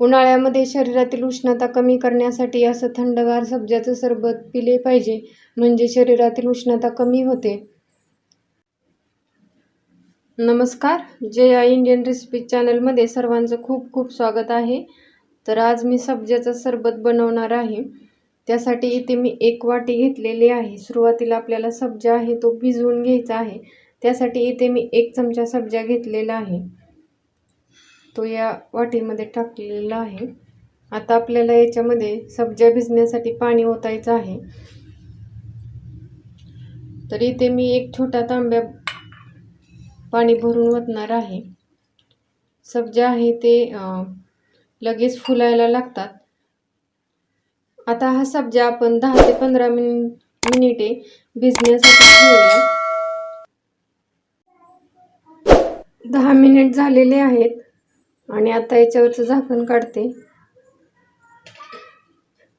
उन्हाळ्यामध्ये शरीरातील उष्णता कमी करण्यासाठी असं थंडगार सब्जाचं सरबत पिले पाहिजे म्हणजे शरीरातील उष्णता कमी होते. नमस्कार जया इंडियन रेसिपी चॅनलमध्ये सर्वांचं खूप खूप स्वागत आहे. तर आज मी सब्जाचं सरबत बनवणार आहे. त्यासाठी इथे मी एक वाटी घेतलेली आहे. सुरुवातीला आपल्याला सब्जा आहे तो भिजवून घ्यायचा आहे. त्यासाठी इथे मी एक चमचा सब्जा घेतलेला आहे. तो या वाटीमध्ये टाकलेला आहे. आता आपल्याला याच्यामध्ये सब्जा भिजण्यासाठी पाणी ओतायचं आहे. तर इथे मी एक छोटा तांब्या पाणी भरून ओतणार आहे. सब्जा आहे ते लगेच फुलायला लागतात. आता हा सब्जा आपण दहा ते पंधरा मिन मिनिटे भिजण्यासाठी ठेवूया. दहा मिनिट झालेले आहेत. आणि आता याच्यावरचं झाकण काढते.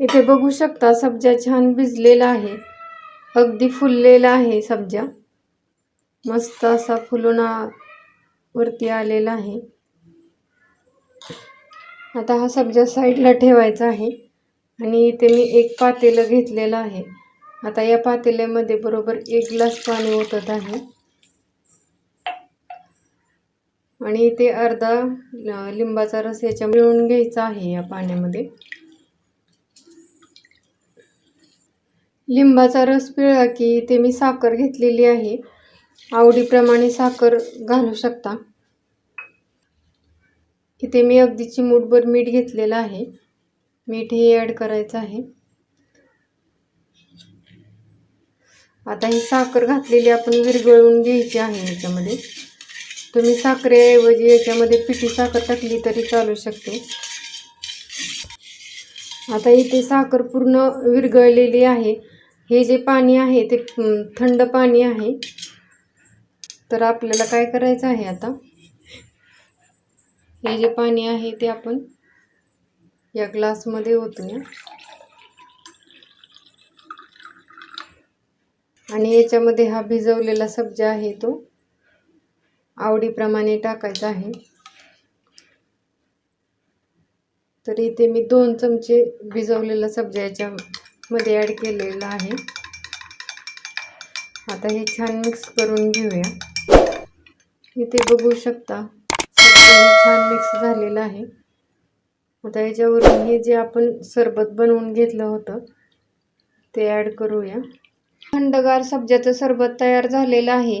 इथे बघू शकता सब्जा छान भिजलेला आहे. अगदी फुललेला आहे सब्जा. मस्त असा फुलून वरती आलेला आहे. आता हा सब्जा साईडला ठेवायचा आहे. आणि इथे मी एक पातेलं घेतलेलं आहे. आता या पातेल्यामध्ये बरोबर एक ग्लास पाणी ओतत आहे. आणि इथे अर्धा लिंबाचा रस याच्या मिळून घ्यायचा आहे या पाण्यामध्ये. लिंबाचा रस पिळला की इथे मी साखर घेतलेली आहे. आवडीप्रमाणे साखर घालू शकता. इथे मी अगदी चिमूटभर मीठ घेतलेलं आहे. मीठ हे ॲड करायचं आहे. आता ही साखर घातलेली आपण विरघळवून घ्यायची आहे याच्यामध्ये. तुम्ही साखरेऐवजी याच्यामध्ये पिठी साखर टाकली तरी चालू शकते. आता इथे साखर पूर्ण विरघळलेली आहे. हे जे पाणी आहे ते थंड पाणी आहे. तर आपल्याला काय करायचं आहे आता? हे जे पाणी आहे ते आपण या ग्लासमध्ये ओतूया. आणि याच्यामध्ये हा भिजवलेला सब्जा आहे तो. आवडीप्रमाणे टाकायचं आहे. तर इथे मी दोन चमचे भिजवलेला सब्जा याच्यामध्ये ॲड केलेला आहे. आता हे छान मिक्स करून घेऊया. इथे बघू शकता छान मिक्स झालेलं आहे. आता याच्यावरून हे जे आपण सरबत बनवून घेतलं होतं ते ॲड करूया. थंडगार सब्जाचं सरबत तयार झालेलं आहे.